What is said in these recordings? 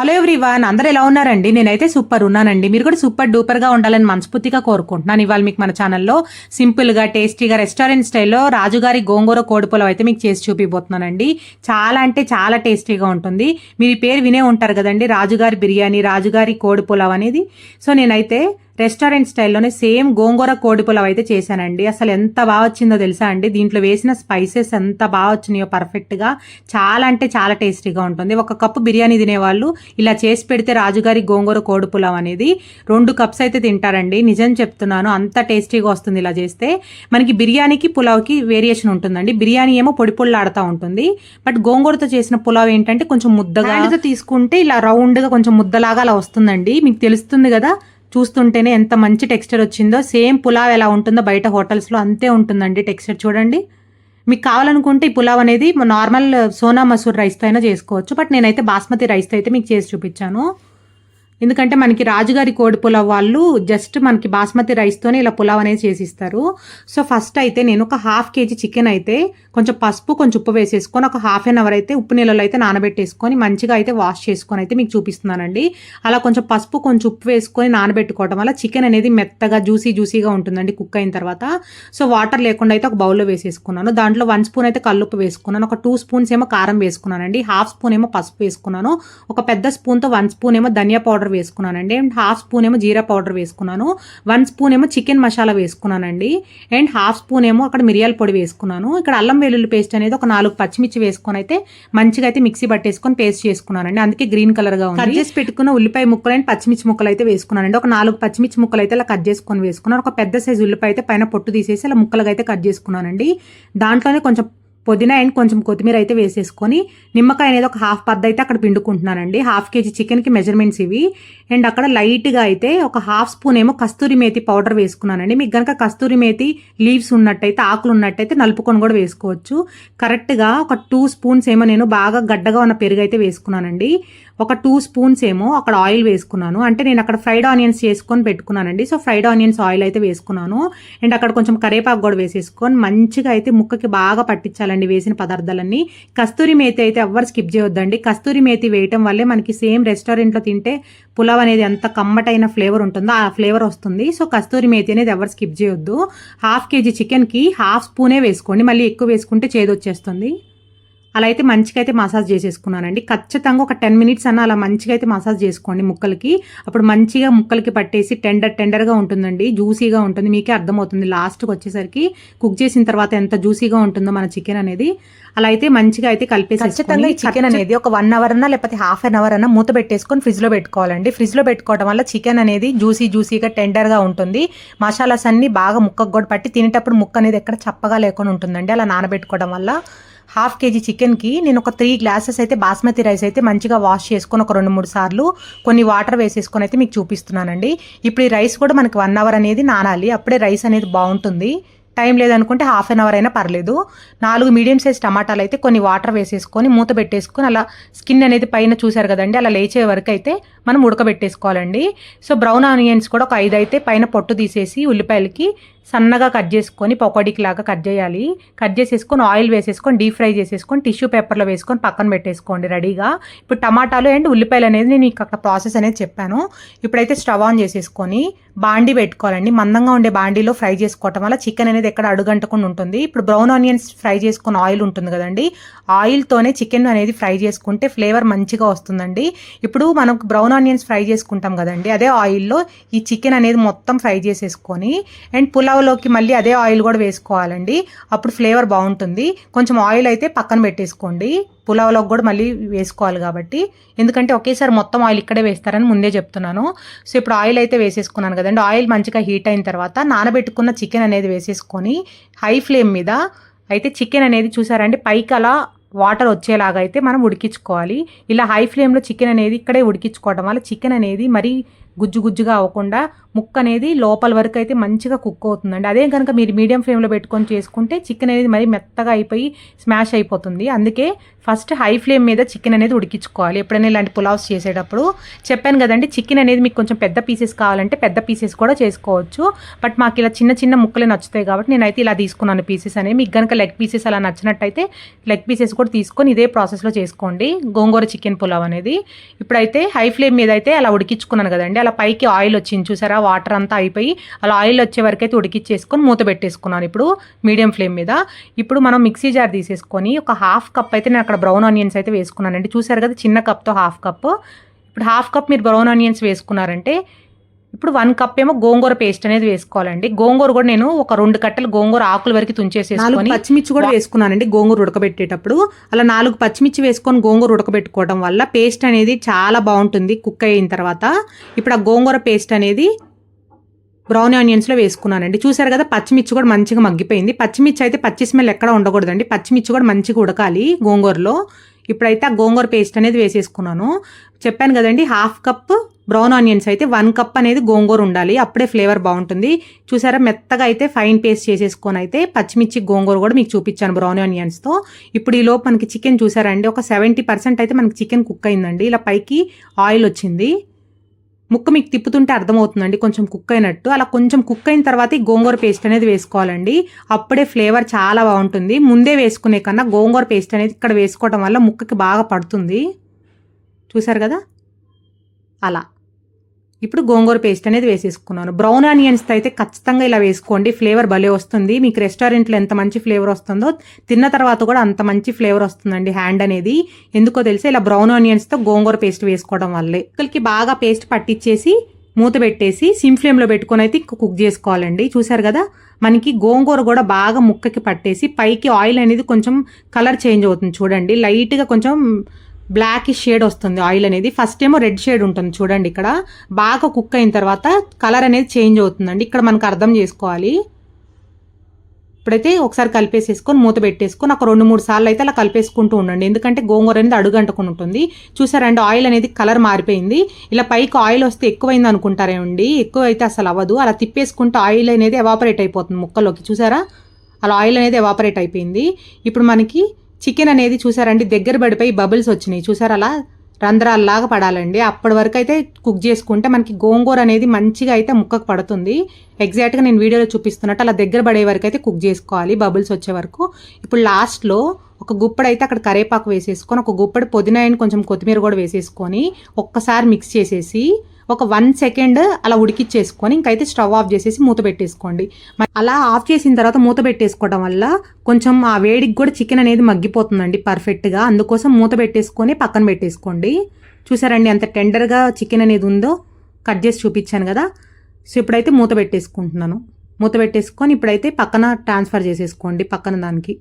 Hello everyone అందరూ ఎలా ఉన్నారండి? నేనైతే సూపర్ ఉన్నానండి. మీరు కూడా సూపర్ డూపర్గా ఉండాలని మనస్ఫూర్తిగా కోరుకుంటున్నాను. ఇవాళ మీకు మన ఛానల్లో సింపుల్గా టేస్టీగా రెస్టారెంట్ స్టైల్లో రాజుగారి గోంగూర కోడిపులం అయితే మీకు చేసి చూపిపోతున్నానండి చాలా అంటే చాలా టేస్టీగా ఉంటుంది. మీరు పేరు వినే ఉంటారు కదండి. రాజుగారి బిర్యానీ రాజుగారి కోడిపులావ్ అనేది. సో నేనైతే రెస్టారెంట్ స్టైల్లోనే సేమ్ గోంగూర కోడి పులావ్ అయితే చేశానండి. అసలు ఎంత బాగా వచ్చిందో తెలుసా అండి? దీంట్లో వేసిన స్పైసెస్ ఎంత బాగా వచ్చినాయో పర్ఫెక్ట్గా చాలా అంటే చాలా టేస్టీగా ఉంటుంది. ఒక కప్పు బిర్యానీ తినేవాళ్ళు ఇలా చేసి పెడితే రాజుగారి గోంగూర కోడి పులావ్ అనేది రెండు కప్స్ అయితే తింటారండి. నిజం చెప్తున్నాను అంత టేస్టీగా వస్తుంది ఇలా చేస్తే. మనకి బిర్యానీకి పులావ్కి వేరియేషన్ ఉంటుందండి. బిర్యానీ ఏమో పొడి పొళ్ళాడుతూ ఉంటుంది. బట్ గోంగూరతో చేసిన పులావ్ ఏంటంటే కొంచెం ముద్దగా తీసుకుంటే ఇలా రౌండ్గా కొంచెం ముద్దలాగా అలా వస్తుందండి. మీకు తెలుస్తుంది కదా? చూస్తుంటేనే ఎంత మంచి టెక్స్చర్ వచ్చిందో. సేమ్ పులావ్ ఎలా ఉంటుందో బయట హోటల్స్లో అంతే ఉంటుందండి టెక్స్చర్ చూడండి. మీకు కావాలనుకుంటే ఈ పులావ్ అనేది నార్మల్ సోనా మసూర్ రైస్తో అయినా చేసుకోవచ్చు. బట్ నేనైతే బాస్మతి రైస్తో అయితే మీకు చేసి చూపించాను. ఎందుకంటే మనకి రాజుగారి కోడి పులావ్ వాళ్ళు జస్ట్ మనకి బాస్మతి రైస్తోనే ఇలా పులావ్ అనేది చేసిస్తారు. సో ఫస్ట్ అయితే నేను ఒక హాఫ్ కేజీ చికెన్ అయితే కొంచెం పసుపు కొంచెం ఉప్పు వేసేసుకొని ఒక హాఫ్ అన్ అవర్ అయితే ఉప్పు నీళ్ళలో అయితే నానబెట్టేసుకొని మంచిగా అయితే వాష్ చేసుకొని అయితే మీకు చూపిస్తున్నానండి. అలా కొంచెం పసుపు కొంచెం ఉప్పు వేసుకొని నానబెట్టుకోవడం వల్ల చికెన్ అనేది మెత్తగా జ్యూసీ జ్యూసీగా ఉంటుందండి కుక్ అయిన తర్వాత. సో వాటర్ లేకుండా అయితే ఒక బౌల్లో వేసేసుకున్నాను. దాంట్లో వన్ స్పూన్ అయితే కల్లుప్పు వేసుకున్నాను. ఒక టూ స్పూన్స్ ఏమో కారం వేసుకున్నానండి. హాఫ్ స్పూన్ ఏమో పసుపు వేసుకున్నాను. ఒక పెద్ద స్పూన్తో వన్ స్పూన్ ఏమో ధనియా పౌడర్ వేసుకున్నానండి. అండ్ హాఫ్ స్పూన్ ఏమో జీరా పౌడర్ వేసుకున్నాను. వన్ స్పూన్ ఏమో చికెన్ మసాలా వేసుకున్నానండి. అండ్ హాఫ్ స్పూన్ ఏమో అక్కడ మిరియాల పొడి వేసుకున్నాను. ఇక్కడ అల్లం వెల్లుల్లి పేస్ట్ అనేది ఒక నాలుగు పచ్చిమిర్చి వేసుకొని అయితే మంచిగా అయితే మిక్సీ పట్టేసుకొని పేస్ట్ చేసుకున్నానండి. అందుకే గ్రీన్ కలర్గా ఉంది. కట్ చేసి పెట్టుకున్న ఉల్లిపాయ ముక్కలు అండ్ పచ్చిమిర్చి ముక్కలు అయితే వేసుకున్నానండి. ఒక నాలుగు పచ్చిమిర్చి ముక్కలు అయితే అలా కట్ చేసుకొని వేసుకున్నాను. ఒక పెద్ద సైజు ఉల్లిపాయ అయితే పైన పొట్టు తీసేసి అలా ముక్కలుగా అయితే కట్ చేసుకున్నానండి. దాంట్లోనే కొంచెం పుదీనా అండ్ కొంచెం కొత్తిమీర అయితే వేసేసుకొని నిమ్మకాయ అనేది ఒక హాఫ్ పద్ద అయితే అక్కడ పిండుకుంటున్నానండి. హాఫ్ కేజీ చికెన్కి మెజర్మెంట్స్ ఇవి. అండ్ అక్కడ లైట్గా అయితే ఒక హాఫ్ స్పూన్ ఏమో కస్తూరి మేతి పౌడర్ వేసుకున్నానండి. మీకు కనుక కస్తూరి మేతి లీవ్స్ ఉన్నట్టయితే ఆకులు ఉన్నట్టయితే నలుపుకొని కూడా వేసుకోవచ్చు. కరెక్ట్గా ఒక టూ స్పూన్స్ ఏమో నేను బాగా గడ్డగా ఉన్న పెరుగు అయితే వేసుకున్నానండి. ఒక టూ స్పూన్స్ ఏమో అక్కడ ఆయిల్ వేసుకున్నాను. అంటే నేను అక్కడ ఫ్రైడ్ ఆనియన్స్ చేసుకొని పెట్టుకున్నానండి. సో ఫ్రైడ్ ఆనియన్స్ ఆయిల్ అయితే వేసుకున్నాను. అండ్ అక్కడ కొంచెం కరేపాకు కూడా వేసేసుకొని మంచిగా అయితే ముక్కకి బాగా పట్టించాలి పట్టించాలండి వేసిన పదార్థాలన్నీ కస్తూరి మేతి అయితే ఎవ్వరు స్కిప్ చేయొద్దండి. కస్తూరి మేతి వేయటం వల్లే మనకి సేమ్ రెస్టారెంట్లో తింటే పులావ్ అనేది ఎంత కమ్మటైన ఫ్లేవర్ ఉంటుందో ఆ ఫ్లేవర్ వస్తుంది. సో కస్తూరి మేతి అనేది ఎవరు స్కిప్ చేయొద్దు. హాఫ్ కేజీ చికెన్కి హాఫ్ స్పూనే వేసుకోండి. మళ్ళీ ఎక్కువ వేసుకుంటే చేదొచ్చేస్తుంది. అలా అయితే మంచిగా అయితే మసాజ్ చేసేసుకున్నానండి. ఖచ్చితంగా ఒక టెన్ మినిట్స్ అన్న అలా మంచిగా అయితే మసాజ్ చేసుకోండి ముక్కలకి. అప్పుడు మంచిగా ముక్కలకి పట్టేసి టెండర్ టెండర్గా ఉంటుందండి. జ్యూసీగా ఉంటుంది. మీకే అర్థమవుతుంది. లాస్ట్కి వచ్చేసరికి కుక్ చేసిన తర్వాత ఎంత జ్యూసీగా ఉంటుందో మన చికెన్ అనేది. అలా అయితే మంచిగా అయితే కలిపేసి ఖచ్చితంగా ఈ చికెన్ అనేది ఒక వన్ అవర్ అన్నా లేకపోతే హాఫ్ అన్ అవర్ అన్నా మూత పెట్టేసుకొని ఫ్రిడ్జ్లో పెట్టుకోవాలండి. ఫ్రిడ్జ్లో పెట్టుకోవడం వల్ల చికెన్ అనేది జ్యూసీ జ్యూసీగా టెండర్గా ఉంటుంది. మసాలాస్ అన్ని బాగా ముక్కకు కూడా పట్టి తినేటప్పుడు ముక్క అనేది ఎక్కడ చప్పగా లేకుండా ఉంటుందండి. అలా నానబెట్టుకోవడం వల్ల హాఫ్ కేజీ చికెన్కి నేను ఒక త్రీ గ్లాసెస్ అయితే బాస్మతి రైస్ అయితే మంచిగా వాష్ చేసుకొని ఒక రెండు మూడు సార్లు కొన్ని వాటర్ వేసేసుకొని అయితే మీకు చూపిస్తున్నానండి. ఇప్పుడు ఈ రైస్ కూడా మనకి వన్ అవర్ అనేది నానాలి. అప్పుడే రైస్ అనేది బాగుంటుంది. టైం లేదనుకుంటే హాఫ్ అన్ అవర్ అయినా పర్లేదు. నాలుగు మీడియం సైజ్ టమాటాలు అయితే కొన్ని వాటర్ వేసేసుకొని మూత పెట్టేసుకొని అలా స్కిన్ అనేది పైన చూసారు కదండి అలా లేచే వరకు అయితే మనం ఉడకబెట్టేసుకోవాలండి. సో బ్రౌన్ ఆనియన్స్ కూడా ఒక ఐదు అయితే పైన పొట్టు తీసేసి ఉల్లిపాయలకి సన్నగా కట్ చేసుకొని పకోడీకి లాగా కట్ చేయాలి. కట్ చేసేసుకొని ఆయిల్ వేసేసుకొని డీప్ ఫ్రై చేసేసుకొని టిష్యూ పేపర్లో వేసుకొని పక్కన పెట్టేసుకోండి రెడీగా. ఇప్పుడు టమాటాలు అండ్ ఉల్లిపాయలు అనేది నేను మీకు అక్కడ ప్రాసెస్ అనేది చెప్పాను. ఇప్పుడైతే స్టవ్ ఆన్ చేసేసుకొని బాండీ పెట్టుకోవాలండి. మందంగా ఉండే బాండీలో ఫ్రై చేసుకోవటం వల్ల చికెన్ అనేది ఎక్కడ అడుగంటకుండా ఉంటుంది. ఇప్పుడు బ్రౌన్ ఆనియన్స్ ఫ్రై చేసుకున్న ఆయిల్ ఉంటుంది కదండి. ఆయిల్తోనే చికెన్ అనేది ఫ్రై చేసుకుంటే ఫ్లేవర్ మంచిగా వస్తుందండి. ఇప్పుడు మనం బ్రౌన్ ఆనియన్స్ ఫ్రై చేసుకుంటాం కదండి. అదే ఆయిల్లో ఈ చికెన్ అనేది మొత్తం ఫ్రై చేసేసుకొని అండ్ పులావ్లోకి మళ్ళీ అదే ఆయిల్ కూడా వేసుకోవాలండి. అప్పుడు ఫ్లేవర్ బాగుంటుంది. కొంచెం ఆయిల్ అయితే పక్కన పెట్టేసుకోండి. పులావ్లోకి కూడా మళ్ళీ వేసుకోవాలి కాబట్టి. ఎందుకంటే ఒకేసారి మొత్తం ఆయిల్ ఇక్కడే వేస్తారని ముందే చెప్తున్నాను. సో ఇప్పుడు ఆయిల్ అయితే వేసేసుకున్నాను కదండి. ఆయిల్ మంచిగా హీట్ అయిన తర్వాత నానబెట్టుకున్న చికెన్ అనేది వేసేసుకొని హై ఫ్లేమ్ మీద అయితే చికెన్ అనేది చూసారండి. పైకి అలా వాటర్ వచ్చేలాగా అయితే మనం ఉడికించుకోవాలి. ఇలా హై ఫ్లేమ్లో చికెన్ అనేది ఇక్కడే ఉడికించుకోవడం వల్ల చికెన్ అనేది మరీ గుజ్జు గుజ్జుగా అవ్వకుండా ముక్క అనేది లోపల వరకు అయితే మంచిగా కుక్ అవుతుందండి. అదే కనుక మీరు మీడియం ఫ్లేమ్లో పెట్టుకొని చేసుకుంటే చికెన్ అనేది మరి మెత్తగా అయిపోయి స్మాష్ అయిపోతుంది. అందుకే ఫస్ట్ హై ఫ్లేమ్ మీద చికెన్ అనేది ఉడికించుకోవాలి. ఎప్పుడైనా ఇలాంటి పులావ్స్ చేసేటప్పుడు చెప్పాను కదండి చికెన్ అనేది మీకు కొంచెం పెద్ద పీసెస్ కావాలంటే పెద్ద పీసెస్ కూడా చేసుకోవచ్చు. బట్ మాకు ఇలా చిన్న చిన్న ముక్కలే నచ్చుతాయి కాబట్టి నేనైతే ఇలా తీసుకున్నాను పీసెస్ అనేవి. మీకు కనుక లెగ్ పీసెస్ అలా నచ్చినట్టయితే లెగ్ పీసెస్ కూడా తీసుకొని ఇదే ప్రాసెస్లో చేసుకోండి. గోంగూర చికెన్ పులావ్ అనేది. ఇప్పుడైతే హై ఫ్లేమ్ మీద అయితే అలా ఉడికించుకున్నాను కదండి. అలా పైకి ఆయిల్ వచ్చింది చూసారా? వాటర్ అంతా అయిపోయి అలా ఆయిల్ వచ్చే వరకు అయితే ఉడికిచ్చేసుకొని మూత పెట్టేసుకున్నాను ఇప్పుడు మీడియం ఫ్లేమ్ మీద. ఇప్పుడు మనం మిక్సీ జార్ తీసేసుకొని ఒక హాఫ్ కప్ అయితే నేను అక్కడ బ్రౌన్ ఆనియన్స్ అయితే వేసుకున్నానండి. చూసారు కదా చిన్న కప్తో హాఫ్ కప్. ఇప్పుడు హాఫ్ కప్ మీరు బ్రౌన్ ఆనియన్స్ వేసుకున్నారంటే ఇప్పుడు వన్ కప్ ఏమో గోంగూర పేస్ట్ అనేది వేసుకోవాలండి. గోంగూర కూడా నేను ఒక రెండు కట్టలు గోంగూర ఆకుల వరకు తుంచేసేసుకొని పచ్చిమిర్చి కూడా వేసుకున్నానండి గోంగూర ఉడకబెట్టేటప్పుడు. అలా నాలుగు పచ్చిమిర్చి వేసుకొని గోంగూర ఉడకబెట్టుకోవడం వల్ల పేస్ట్ అనేది చాలా బాగుంటుంది కుక్ అయిన తర్వాత. ఇప్పుడు ఆ గోంగూర పేస్ట్ అనేది బ్రౌన్ ఆనియన్స్లో వేసుకున్నానండి. చూసారు కదా పచ్చిమిర్చి కూడా మంచిగా మగ్గిపోయింది. పచ్చిమిర్చి అయితే పచ్చి స్మెల్ ఎక్కడ ఉండకూడదండి. పచ్చిమిర్చి కూడా మంచిగా ఉడకాలి గోంగూరలో. ఇప్పుడైతే ఆ గోంగూర పేస్ట్ అనేది వేసేసుకున్నాను. చెప్పాను కదండి హాఫ్ కప్ బ్రౌన్ ఆనియన్స్ అయితే వన్ కప్ అనేది గోంగూర ఉండాలి. అప్పుడే ఫ్లేవర్ బాగుంటుంది. చూసారా మెత్తగా అయితే ఫైన్ పేస్ట్ చేసేసుకొని అయితే పచ్చిమిర్చి గోంగూర కూడా మీకు చూపించాను బ్రౌన్ ఆనియన్స్తో ఇప్పుడు ఈ లోపు మనకి చికెన్ చూసారండి ఒక సెవెంటీ పర్సెంట్ అయితే మనకి చికెన్ కుక్ అయిందండి. ఇలా పైకి ఆయిల్ వచ్చింది. ముక్క మీకు తిప్పుతుంటే అర్థమవుతుందండి. కొంచెం కుక్ అయినట్టు. అలా కొంచెం కుక్ అయిన తర్వాత ఈ గోంగూర పేస్ట్ అనేది వేసుకోవాలండి. అప్పుడే ఫ్లేవర్ చాలా బాగుంటుంది. ముందే వేసుకునే కన్నా గోంగూర పేస్ట్ అనేది ఇక్కడ వేసుకోవడం వల్ల ముక్కకి బాగా పడుతుంది. చూసారు కదా? అలా. ఇప్పుడు గోంగూర పేస్ట్ అనేది వేసేసుకున్నాను. బ్రౌన్ ఆనియన్స్ అయితే ఖచ్చితంగా ఇలా వేసుకోండి. ఫ్లేవర్ భలే వస్తుంది. మీకు రెస్టారెంట్లో ఎంత మంచి ఫ్లేవర్ వస్తుందో తిన్న తర్వాత కూడా అంత మంచి ఫ్లేవర్ వస్తుందండి హ్యాండ్ అనేది. ఎందుకో తెలిసి ఇలా బ్రౌన్ ఆనియన్స్తో గోంగూర పేస్ట్ వేసుకోవడం వల్లే. ఇక్కడికి బాగా పేస్ట్ పట్టించేసి మూత పెట్టేసి సిమ్ ఫ్లేమ్లో పెట్టుకొని అయితే కుక్ చేసుకోవాలండి. చూసారు కదా? మనకి గోంగూర కూడా బాగా ముక్కకి పట్టేసి పైకి ఆయిల్ అనేది కొంచెం కలర్ చేంజ్ అవుతుంది చూడండి. లైట్గా కొంచెం బ్లాక్ షేడ్ వస్తుంది ఆయిల్ అనేది. ఫస్ట్ ఏమో రెడ్ షేడ్ ఉంటుంది చూడండి ఇక్కడ. బాగా కుక్ అయిన తర్వాత కలర్ అనేది చేంజ్ అవుతుందండి. ఇక్కడ మనకు అర్థం చేసుకోవాలి. ఇప్పుడైతే ఒకసారి కలిపేసేసుకొని మూత పెట్టేసుకొని ఒక రెండు మూడు సార్లు అయితే అలా కలిపేసుకుంటూ ఉండండి. ఎందుకంటే గోంగూర అనేది అడుగంటుకుని ఉంటుంది. చూసారండి ఆయిల్ అనేది కలర్ మారిపోయింది. ఇలా పైకి ఆయిల్ వస్తే ఎక్కువైంది అనుకుంటారేమండి ఎక్కువ అయితే అసలు అవ్వదు. అలా తిప్పేసుకుంటే ఆయిల్ అనేది ఎవాపరేట్ అయిపోతుంది ముక్కలోకి చూసారా? అలా ఆయిల్ అనేది ఎవాపరేట్ అయిపోయింది. ఇప్పుడు మనకి చికెన్ అనేది చూసారండి దగ్గర పడిపోయి బబుల్స్ వచ్చినాయి. చూసారు అలా? రంధ్రాల్లాగా పడాలండి. అప్పటి వరకు అయితే కుక్ చేసుకుంటే మనకి గోంగూర అనేది మంచిగా అయితే ముక్కకు పడుతుంది. ఎగ్జాక్ట్గా నేను వీడియోలో చూపిస్తున్నట్టు అలా దగ్గర పడే వరకు అయితే కుక్ చేసుకోవాలి బబుల్స్ వచ్చే వరకు. ఇప్పుడు లాస్ట్లో ఒక గుప్పడి అయితే అక్కడ కరేపాకు వేసేసుకొని ఒక గుప్పడి పుదీనాయని కొంచెం కొత్తిమీర కూడా వేసేసుకొని ఒక్కసారి మిక్స్ చేసేసి ఒక వన్ సెకండ్ అలా ఉడికిచ్చేసుకొని ఇంకైతే స్టవ్ ఆఫ్ చేసేసి మూత పెట్టేసుకోండి. అలా ఆఫ్ చేసిన తర్వాత మూత పెట్టేసుకోవడం వల్ల కొంచెం ఆ వేడికి కూడా చికెన్ అనేది మగ్గిపోతుందండి పర్ఫెక్ట్గా. అందుకోసం మూత పెట్టేసుకొని పక్కన పెట్టేసుకోండి. చూసారండి ఎంత టెండర్గా చికెన్ అనేది ఉందో? కట్ చేసి చూపించాను కదా. సో ఇప్పుడైతే మూత పెట్టేసుకుంటున్నాను. మూత పెట్టేసుకొని ఇప్పుడైతే పక్కన ట్రాన్స్ఫర్ చేసేసుకోండి పక్కన దానికి.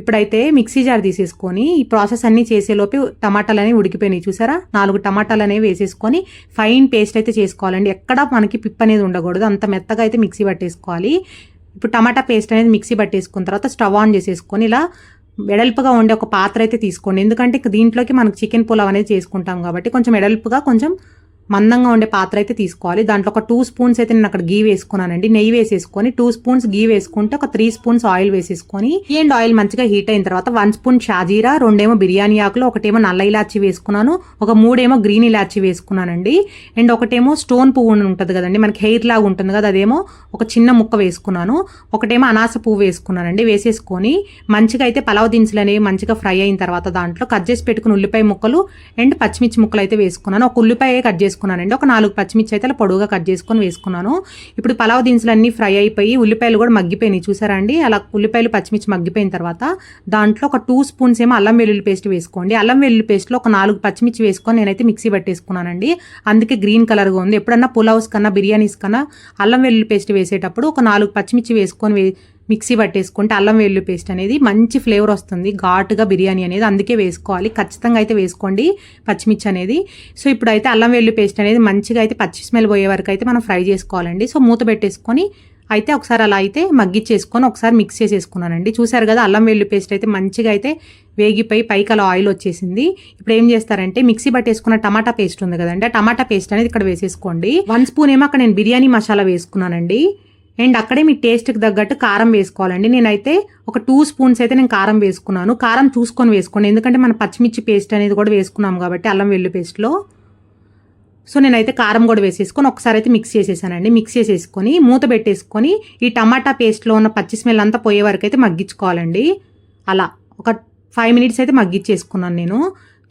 ఇప్పుడైతే మిక్సీ జార్ తీసేసుకొని ఈ ప్రాసెస్ అన్నీ చేసేలోపు టమాటాలు అనేవి ఉడికిపోయినాయి చూసారా? నాలుగు టమాటాలు అనేవి వేసేసుకొని ఫైన్ పేస్ట్ అయితే చేసుకోవాలండి. ఎక్కడ మనకి పిప్ అనేది ఉండకూడదు. అంత మెత్తగా అయితే మిక్సీ పట్టేసుకోవాలి. ఇప్పుడు టమాటా పేస్ట్ అనేది మిక్సీ పట్టేసుకున్న తర్వాత స్టవ్ ఆన్ చేసేసుకొని ఇలా వెడల్పుగా ఉండే ఒక పాత్ర అయితే తీసుకోండి. ఎందుకంటే దీంట్లోకి మనకు చికెన్ పులావ్ అనేది చేసుకుంటాం కాబట్టి కొంచెం వెడల్పుగా కొంచెం మందంగా ఉండే పాత్ర అయితే తీసుకోవాలి. దాంట్లో ఒక టూ స్పూన్స్ అయితే నేను అక్కడ గీ వేసుకున్నానండి. నెయ్యి వేసేసుకొని టూ స్పూన్స్ గీ వేసుకుంటే ఒక త్రీ స్పూన్స్ ఆయిల్ వేసేసుకొని అండ్ ఆయిల్ మంచిగా హీట్ అయిన తర్వాత వన్ స్పూన్ షాజీరా రెండేమో బిర్యానీ ఆకులు ఒకటేమో నల్ల ఇలాచి వేసుకున్నాను. ఒక మూడేమో గ్రీన్ ఇలాచి వేసుకున్నానండి. అండ్ ఒకటేమో స్టోన్ పువ్వు ఉంటుంది కదండి మనకి హెయిర్ లాగా ఉంటుంది కదా అదేమో ఒక చిన్న ముక్క వేసుకున్నాను. ఒకటేమో అనాస పువ్వు వేసుకున్నానండి. వేసేసుకొని మంచిగా అయితే పలావ్ దినుసులు అనేవి మంచిగా ఫ్రై అయిన తర్వాత దాంట్లో కట్ చేసి పెట్టుకుని ఉల్లిపాయ ముక్కలు అండ్ పచ్చిమిర్చి ముక్కలు అయితే వేసుకున్నాను. ఒక ఉల్లిపాయ కట్ చేసుకున్నాను వేసుకున్నానండి ఒక నాలుగు పచ్చిమిర్చి అయితే అలా పొడవుగా కట్ చేసుకొని వేసుకున్నాను. ఇప్పుడు పలావ్ దినుసులు అన్నీ ఫ్రై అయిపోయి ఉల్లిపాయలు కూడా మగ్గిపోయినాయి. చూసారా అండి? అలా ఉల్లిపాయలు పచ్చిమిర్చి మగ్గిపోయిన తర్వాత దాంట్లో ఒక టూ స్పూన్స్ ఏమో అల్లం వెల్లుల్లి పేస్ట్ వేసుకోండి. అల్లం వెల్లుల్లి పేస్ట్లో ఒక నాలుగు పచ్చిమిర్చి వేసుకొని నేనైతే మిక్సీ పట్టేసుకున్నానండి. అందుకే గ్రీన్ కలర్గా ఉంది. ఎప్పుడన్నా పులావ్స్ కన్నా బిర్యానీస్ కన్నా అల్లం వెల్లుల్లి పేస్ట్ వేసేటప్పుడు ఒక నాలుగు పచ్చిమిర్చి వేసుకొని మిక్సీ పట్టేసుకుంటే అల్లం వెల్లు పేస్ట్ అనేది మంచి ఫ్లేవర్ వస్తుంది. ఘాటుగా బిర్యానీ అనేది అందుకే వేసుకోవాలి. ఖచ్చితంగా అయితే వేసుకోండి పచ్చిమిర్చి అనేది. సో ఇప్పుడైతే అల్లం వెల్లు పేస్ట్ అనేది మంచిగా అయితే పచ్చి స్మెల్ పోయే వరకు అయితే మనం ఫ్రై చేసుకోవాలండి. సో మూత పెట్టేసుకొని అయితే ఒకసారి అలా అయితే మగ్గిచ్చేసుకొని ఒకసారి మిక్స్ చేసేసుకున్నానండి. చూసారు కదా అల్లం వెల్లు పేస్ట్ అయితే మంచిగా అయితే వేగిపోయి పైకి అలా ఆయిల్ వచ్చేసింది. ఇప్పుడు ఏం చేస్తారంటే మిక్సీ పట్టేసుకున్న టమాటా పేస్ట్ ఉంది కదండి ఆ టమాటా పేస్ట్ అనేది ఇక్కడ వేసేసుకోండి. వన్ స్పూన్ ఏమో అక్కడ నేను బిర్యానీ మసాలా వేసుకున్నానండి. అండ్ అక్కడే మీ టేస్ట్కి తగ్గట్టు కారం వేసుకోవాలండి. నేనైతే ఒక టూ స్పూన్స్ అయితే నేను కారం వేసుకున్నాను. కారం చూసుకొని వేసుకోండి. ఎందుకంటే మన పచ్చిమిర్చి పేస్ట్ అనేది కూడా వేసుకున్నాం కాబట్టి అల్లం వెల్లు పేస్ట్లో. సో నేనైతే కారం కూడా వేసేసుకొని ఒకసారి అయితే మిక్స్ చేసేసానండి. మిక్స్ చేసేసుకొని మూత పెట్టేసుకొని ఈ టమాటా పేస్ట్లో ఉన్న పచ్చి స్మెల్ అంతా పోయే వరకు అయితే మగ్గించుకోవాలండి. అలా ఒక ఫైవ్ మినిట్స్ అయితే మగ్గిచ్చేసుకున్నాను నేను.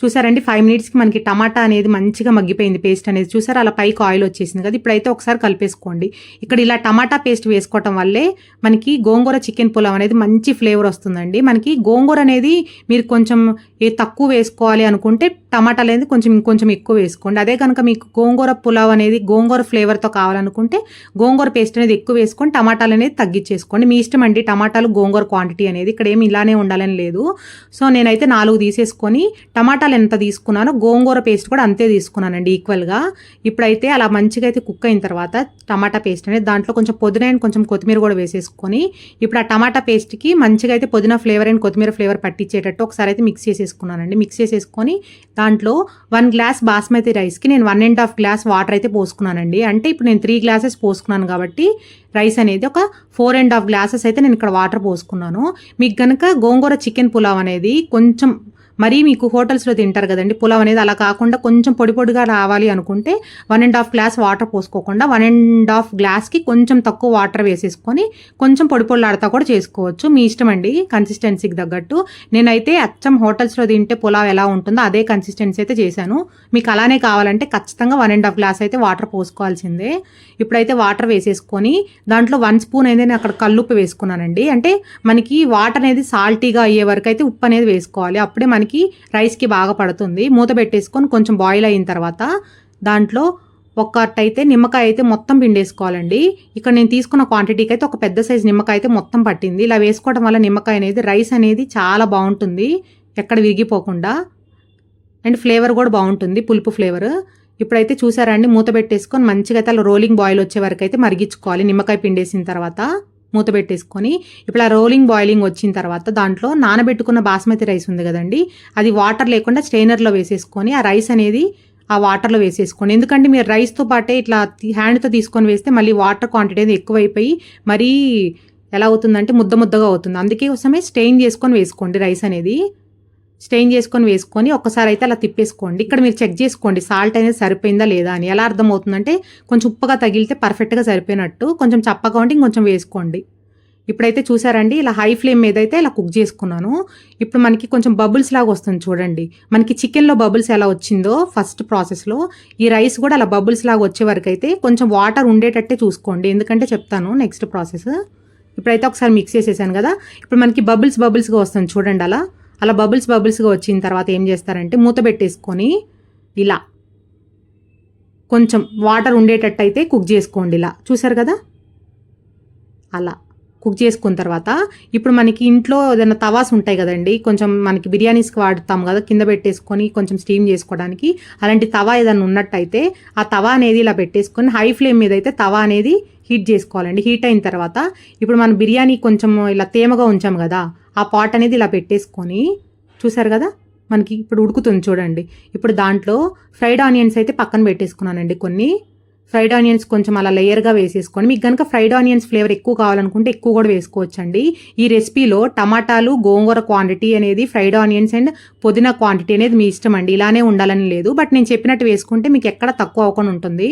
చూసారండి ఫైవ్ మినిట్స్కి మనకి టమాటా అనేది మంచిగా మగ్గిపోయింది పేస్ట్ అనేది. చూసారు అలా పైకి ఆయిల్ వచ్చేసింది కదా. ఇప్పుడైతే ఒకసారి కలిపేసుకోండి. ఇక్కడ ఇలా టమాటా పేస్ట్ వేసుకోవటం వల్లే మనకి గోంగూర చికెన్ పులావ్ అనేది మంచి ఫ్లేవర్ వస్తుందండి. మనకి గోంగూర అనేది మీరు కొంచెం ఏ తక్కువ వేసుకోవాలి అనుకుంటే టమాటాలు అనేది కొంచెం ఇంకొంచెం ఎక్కువ వేసుకోండి. అదే కనుక మీకు గోంగూర పులావ్ అనేది గోంగూర ఫ్లేవర్తో కావాలనుకుంటే గోంగూర పేస్ట్ అనేది ఎక్కువ వేసుకొని టమాటాలు అనేది తగ్గించేసుకోండి. మీ ఇష్టం అండి టమాటాలు గోంగూర క్వాంటిటీ అనేది. ఇక్కడ ఏమి ఇలానే ఉండాలని లేదు. సో నేనైతే నాలుగు తీసేసుకొని టమాటా టమాటాలు ఎంత తీసుకున్నానో గోంగూర పేస్ట్ కూడా అంతే తీసుకున్నానండి ఈక్వల్గా ఇప్పుడైతే అలా మంచిగా అయితే కుక్ అయిన తర్వాత టమాటా పేస్ట్ అనేది దాంట్లో కొంచెం పుదీనా అండ్ కొంచెం కొత్తిమీర కూడా వేసేసుకొని ఇప్పుడు ఆ టమాటా పేస్ట్కి మంచిగా అయితే పుదీనా ఫ్లేవర్ అండ్ కొత్తిమీర ఫ్లేవర్ పట్టించేటట్టు ఒకసారి అయితే మిక్స్ చేసేసుకున్నానండి. మిక్స్ చేసేసుకొని దాంట్లో వన్ గ్లాస్ బాస్మతి రైస్కి నేను one and half glass water అయితే పోసుకున్నానండి. అంటే ఇప్పుడు నేను త్రీ గ్లాసెస్ పోసుకున్నాను కాబట్టి రైస్ అనేది ఒక ఫోర్ అండ్ హాఫ్ గ్లాసెస్ అయితే నేను ఇక్కడ వాటర్ పోసుకున్నాను. మీకు కనుక గోంగూర చికెన్ పులావ్ అనేది కొంచెం మరీ మీకు హోటల్స్లో తింటారు కదండి పులావ్ అనేది అలా కాకుండా కొంచెం పొడి పొడిగా రావాలి అనుకుంటే one and half glass water పోసుకోకుండా one and half గ్లాస్కి కొంచెం తక్కువ వాటర్ వేసేసుకొని కొంచెం పొడి పొడిలాడుతా కూడా చేసుకోవచ్చు. మీ ఇష్టం అండి కన్సిస్టెన్సీకి తగ్గట్టు. నేనైతే అచ్చం హోటల్స్లో తింటే పులావ్ ఎలా ఉంటుందో అదే కన్సిస్టెన్సీ అయితే చేశాను. మీకు అలానే కావాలంటే ఖచ్చితంగా వన్ అండ్ హాఫ్ గ్లాస్ అయితే వాటర్ పోసుకోవాల్సిందే. ఇప్పుడైతే వాటర్ వేసేసుకొని దాంట్లో వన్ స్పూన్ అయితే నేను అక్కడ కల్లుప్పు వేసుకున్నానండి. అంటే మనకి వాటర్ అనేది సాల్టీగా అయ్యే వరకు అయితే ఉప్పు అనేది వేసుకోవాలి. అప్పుడే మనకి రైస్కి బాగా పడుతుంది. మూత పెట్టేసుకొని కొంచెం బాయిల్ అయిన తర్వాత దాంట్లో ఒక్కటైతే నిమ్మకాయ అయితే మొత్తం పిండేసుకోవాలండి. ఇక్కడ నేను తీసుకున్న క్వాంటిటీకి అయితే ఒక పెద్ద సైజు నిమ్మకాయ అయితే మొత్తం పట్టింది. ఇలా వేసుకోవడం వల్ల నిమ్మకాయ అనేది రైస్ అనేది చాలా బాగుంటుంది. ఎక్కడ విరిగిపోకుండా. అండ్ ఫ్లేవర్ కూడా బాగుంటుంది పులుపు ఫ్లేవర్. ఇప్పుడైతే చూసారండి మూత పెట్టేసుకొని మంచిగా అయితే అలా రోలింగ్ బాయిల్ వచ్చే వరకు అయితే మరిగించుకోవాలి. నిమ్మకాయ పిండేసిన తర్వాత. మూత పెట్టేసుకొని ఇప్పుడు ఆ రోలింగ్ బాయిలింగ్ వచ్చిన తర్వాత దాంట్లో నానబెట్టుకున్న బాస్మతి రైస్ ఉంది కదండి అది వాటర్ లేకుండా స్ట్రైనర్లో వేసేసుకొని ఆ రైస్ అనేది ఆ వాటర్లో వేసేసుకోండి. ఎందుకంటే మీరు రైస్తో పాటే ఇట్లా హ్యాండ్తో తీసుకొని వేస్తే మళ్ళీ వాటర్ క్వాంటిటీ అనేది ఎక్కువైపోయి మరీ ఎలా అవుతుందంటే ముద్ద ముద్దగా అవుతుంది. అందుకే కోసమే స్టెయిన్ చేసుకొని వేసుకోండి రైస్ అనేది. స్టెయిన్ చేసుకొని వేసుకొని ఒక్కసారి అయితే అలా తిప్పేసుకోండి. ఇక్కడ మీరు చెక్ చేసుకోండి సాల్ట్ అనేది సరిపోయిందా లేదా అని. ఎలా అర్థమవుతుందంటే కొంచెం ఉప్పగా తగిలితే పర్ఫెక్ట్గా సరిపోయినట్టు. కొంచెం చప్పగా ఉంటే ఇంకొంచెం వేసుకోండి. ఇప్పుడైతే చూసారండి ఇలా హై ఫ్లేమ్ మీద అయితే ఇలా కుక్ చేసుకున్నాను. ఇప్పుడు మనకి కొంచెం బబుల్స్ లాగా వస్తుంది చూడండి. మనకి చికెన్లో బబుల్స్ ఎలా వచ్చిందో ఫస్ట్ ప్రాసెస్లో ఈ రైస్ కూడా అలా బబుల్స్ లాగా వచ్చే వరకు అయితే కొంచెం వాటర్ ఉండేటట్టే చూసుకోండి. ఎందుకంటే చెప్తాను నెక్స్ట్ ప్రాసెస్ ఇప్పుడైతే ఒకసారి మిక్స్ చేసేసాను కదా. ఇప్పుడు మనకి బబుల్స్ బబుల్స్గా వస్తుంది చూడండి అలా. అలా బబుల్స్ బబుల్స్గా వచ్చిన తర్వాత ఏం చేస్తారంటే మూత పెట్టేసుకొని ఇలా కొంచెం వాటర్ ఉండేటట్టు అయితే కుక్ చేసుకోండి ఇలా. చూసారు కదా? అలా కుక్ చేసుకున్న తర్వాత ఇప్పుడు మనకి ఇంట్లో ఏదైనా తవాస్ ఉంటాయి కదండి కొంచెం మనకి బిర్యానీస్కి వాడతాం కదా కింద పెట్టేసుకొని కొంచెం స్టీమ్ చేసుకోవడానికి అలాంటి తవా ఏదైనా ఉన్నట్టయితే ఆ తవా అనేది ఇలా పెట్టేసుకొని హై ఫ్లేమ్ మీద అయితే తవా అనేది హీట్ చేసుకోవాలండి. హీట్ అయిన తర్వాత ఇప్పుడు మనం బిర్యానీ కొంచెం ఇలా తేమగా ఉంచాం కదా ఆ పాట్ అనేది ఇలా పెట్టేసుకొని చూసారు కదా మనకి ఇప్పుడు ఉడుకుతుంది చూడండి. ఇప్పుడు దాంట్లో ఫ్రైడ్ ఆనియన్స్ అయితే పక్కన పెట్టేసుకున్నానండి కొన్ని. ఫ్రైడ్ ఆనియన్స్ కొంచెం అలా లేయర్గా వేసేసుకోండి మీకు కనుక ఫ్రైడ్ ఆనియన్స్ ఫ్లేవర్ ఎక్కువ కావాలనుకుంటే ఎక్కువ కూడా వేసుకోవచ్చండి. ఈ రెసిపీలో టమాటాలు గోంగూర క్వాంటిటీ అనేది ఫ్రైడ్ ఆనియన్స్ అండ్ పుదీనా క్వాంటిటీ అనేది మీ ఇష్టం అండి. ఇలానే ఉండాలని లేదు బట్ నేను చెప్పినట్టు వేసుకుంటే మీకు ఎక్కడ తక్కువ అవ్వకుండా ఉంటుంది.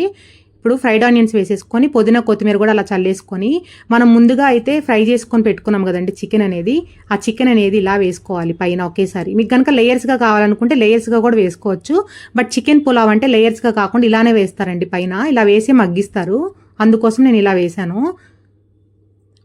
ఇప్పుడు ఫ్రైడ్ ఆనియన్స్ వేసేసుకొని పుదీనా కొత్తిమీర కూడా అలా చల్లేసుకొని మనం ముందుగా అయితే ఫ్రై చేసుకొని పెట్టుకున్నాం కదండి చికెన్ అనేది. ఆ చికెన్ అనేది ఇలా వేసుకోవాలి పైన ఒకేసారి. మీకు కనుక లేయర్స్గా కావాలనుకుంటే లేయర్స్గా కూడా వేసుకోవచ్చు. బట్ చికెన్ పులావ్ అంటే లేయర్స్గా కాకుండా ఇలానే వేస్తారండి పైన. ఇలా వేసి మగ్గిస్తారు. అందుకోసం నేను ఇలా వేశాను.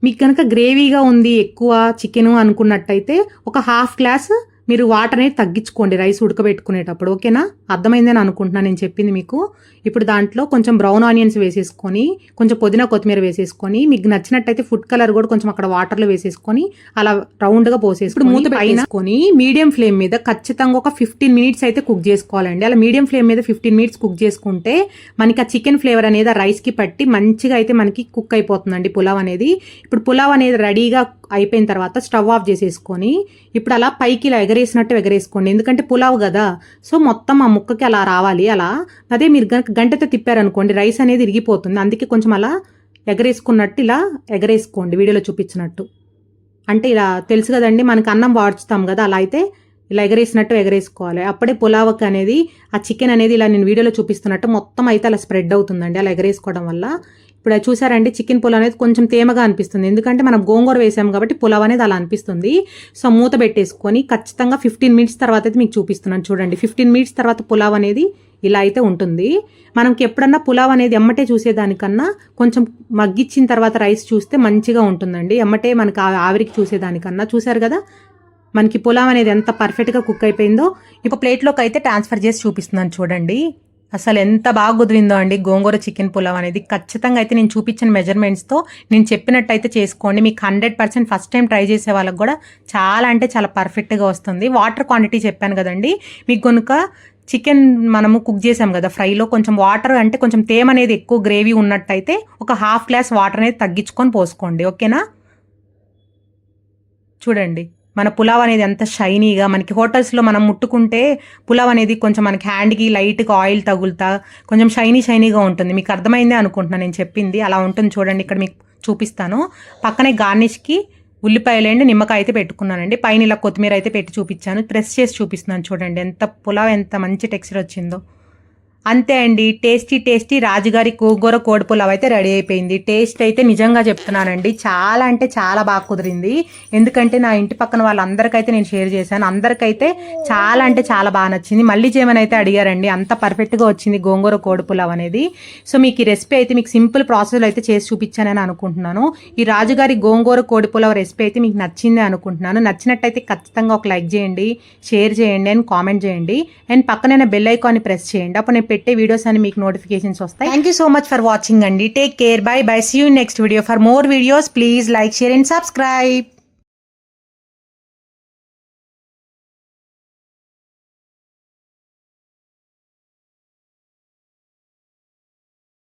మీకు కనుక గ్రేవీగా ఉంది ఎక్కువ చికెను అనుకున్నట్టయితే ఒక హాఫ్ గ్లాస్ మీరు వాటర్ అనేది తగ్గించుకోండి రైస్ ఉడకబెట్టుకునేటప్పుడు. ఓకేనా? అర్థమైందని అనుకుంటున్నాను నేను చెప్పింది మీకు. ఇప్పుడు దాంట్లో కొంచెం బ్రౌన్ ఆనియన్స్ వేసేసుకొని కొంచెం పుదీనా కొత్తిమీర వేసేసుకొని మీకు నచ్చినట్టయితే ఫుడ్ కలర్ కూడా కొంచెం అక్కడ వాటర్లో వేసేసుకొని అలా రౌండ్గా పోసేసుకొని మూత పెట్టేసుకొని మీడియం ఫ్లేమ్ మీద ఖచ్చితంగా ఒక ఫిఫ్టీన్ మినిట్స్ అయితే కుక్ చేసుకోవాలండి. అలా మీడియం ఫ్లేమ్ మీద ఫిఫ్టీన్ మినిట్స్ కుక్ చేసుకుంటే మనకి ఆ చికెన్ ఫ్లేవర్ అనేది ఆ రైస్కి పట్టి మంచిగా అయితే మనకి కుక్ అయిపోతుందండి పులావ్ అనేది. ఇప్పుడు పులావ్ అనేది రెడీగా అయిపోయిన తర్వాత స్టవ్ ఆఫ్ చేసేసుకొని ఇప్పుడు అలా పైకి ఇలా ఎగరేసినట్టు ఎగరేసుకోండి. ఎందుకంటే పులావ్ కదా. సో మొత్తం ఆ ముక్కకి అలా రావాలి. అలా అదే మీరు గనక గంటతో తిప్పారనుకోండి రైస్ అనేది ఇరిగిపోతుంది. అందుకే కొంచెం అలా ఎగరేసుకున్నట్టు ఇలా ఎగరేసుకోండి వీడియోలో చూపించినట్టు. అంటే ఇలా తెలుసు కదండి మనకు అన్నం వాడుచుతాం కదా అలా అయితే ఇలా ఎగరేసినట్టు ఎగరేసుకోవాలి. అప్పుడే పులావక్ అనేది ఆ చికెన్ అనేది ఇలా నేను వీడియోలో చూపిస్తున్నట్టు మొత్తం అయితే అలా స్ప్రెడ్ అవుతుందండి. అలా ఎగరేసుకోవడం వల్ల ఇప్పుడు అది చూసారండి చికెన్ పులావ్ అనేది కొంచెం తేమగా అనిపిస్తుంది. ఎందుకంటే మనం గోంగూర వేసాము కాబట్టి పులావ్ అనేది అలా అనిపిస్తుంది. సో మూత పెట్టేసుకొని ఖచ్చితంగా ఫిఫ్టీన్ మినిట్స్ తర్వాత అయితే మీకు చూపిస్తున్నాను చూడండి. ఫిఫ్టీన్ మినిట్స్ తర్వాత పులావ్ అనేది ఇలా అయితే ఉంటుంది. మనకి ఎప్పుడన్నా పులావ్ అనేది ఎమ్మటే చూసేదానికన్నా కొంచెం మగ్గిచ్చిన తర్వాత రైస్ చూస్తే మంచిగా ఉంటుందండి. ఎమ్మటే మనకి ఆవిరికి చూసేదానికన్నా. చూసారు కదా? మనకి పులావ్ అనేది ఎంత పర్ఫెక్ట్గా కుక్ అయిపోయిందో. ఇప్పుడు ప్లేట్లోకి అయితే ట్రాన్స్ఫర్ చేసి చూపిస్తున్నాను చూడండి. అసలు ఎంత బాగా కుదిరిందో అండి గోంగూర చికెన్ పులావ్ అనేది. ఖచ్చితంగా అయితే నేను చూపించిన మెజర్మెంట్స్తో నేను చెప్పినట్టు అయితే చేసుకోండి. మీకు hundred percent first time try చేసే వాళ్ళకి కూడా చాలా అంటే చాలా పర్ఫెక్ట్గా వస్తుంది. వాటర్ క్వాంటిటీ చెప్పాను కదండి. మీకు కనుక చికెన్ మనము కుక్ చేసాం కదా ఫ్రైలో కొంచెం వాటర్ అంటే కొంచెం తేమ అనేది ఎక్కువ గ్రేవీ ఉన్నట్టయితే ఒక హాఫ్ గ్లాస్ వాటర్ అనేది తగ్గించుకొని పోసుకోండి. ఓకేనా? చూడండి. మన పులావ్ అనేది ఎంత షైనీగా మనకి హోటల్స్లో మనం ముట్టుకుంటే పులావ్ అనేది కొంచెం మనకి హ్యాండ్కి లైట్గా ఆయిల్ తగులుతా కొంచెం షైనీ షైనీగా ఉంటుంది. మీకు అర్థమైందే అనుకుంటున్నాను నేను చెప్పింది. అలా ఉంటుంది చూడండి ఇక్కడ మీకు చూపిస్తాను. పక్కనే గార్నిష్కి ఉల్లిపాయలేండి నిమ్మకాయ అయితే పెట్టుకున్నానండి. పైన ఇలా కొత్తిమీర అయితే పెట్టి చూపించాను. ప్రెస్ చేసి చూపిస్తున్నాను చూడండి ఎంత పులావ్ ఎంత మంచి టెక్స్చర్ వచ్చిందో. అంతే అండి. టేస్టీ టేస్టీ రాజుగారి కూగూర కోడి పులావ్ అయితే రెడీ అయిపోయింది. టేస్ట్ అయితే నిజంగా చెప్తున్నానండి. చాలా అంటే చాలా బాగా కుదిరింది. ఎందుకంటే నా ఇంటి పక్కన వాళ్ళందరికైతే నేను షేర్ చేశాను. అందరికైతే చాలా అంటే చాలా బాగా నచ్చింది. మళ్ళీ చేయమని అయితే అడిగారండి. అంత పర్ఫెక్ట్గా వచ్చింది గోంగూర కోడి పులావ్ అనేది. సో మీకు ఈ రెసిపీ అయితే మీకు సింపుల్ ప్రాసెస్లో అయితే చేసి చూపించానని అనుకుంటున్నాను. ఈ రాజుగారి గోంగూర కోడి పులావ్ రెసిపీ అయితే మీకు నచ్చింది అనుకుంటున్నాను. నచ్చినట్టయితే ఖచ్చితంగా ఒక లైక్ చేయండి షేర్ చేయండి అండ్ కామెంట్ చేయండి. అండ్ పక్కనైనా బెల్ ఐకాన్ని ప్రెస్ చేయండి. అప్పుడు నేను పెట్టే వీడియోస్ అని మీకు నోటిఫికేషన్స్ వస్తాయి. Thank you so much for watching అండి take care bye bye see you next video for more videos please like share and subscribe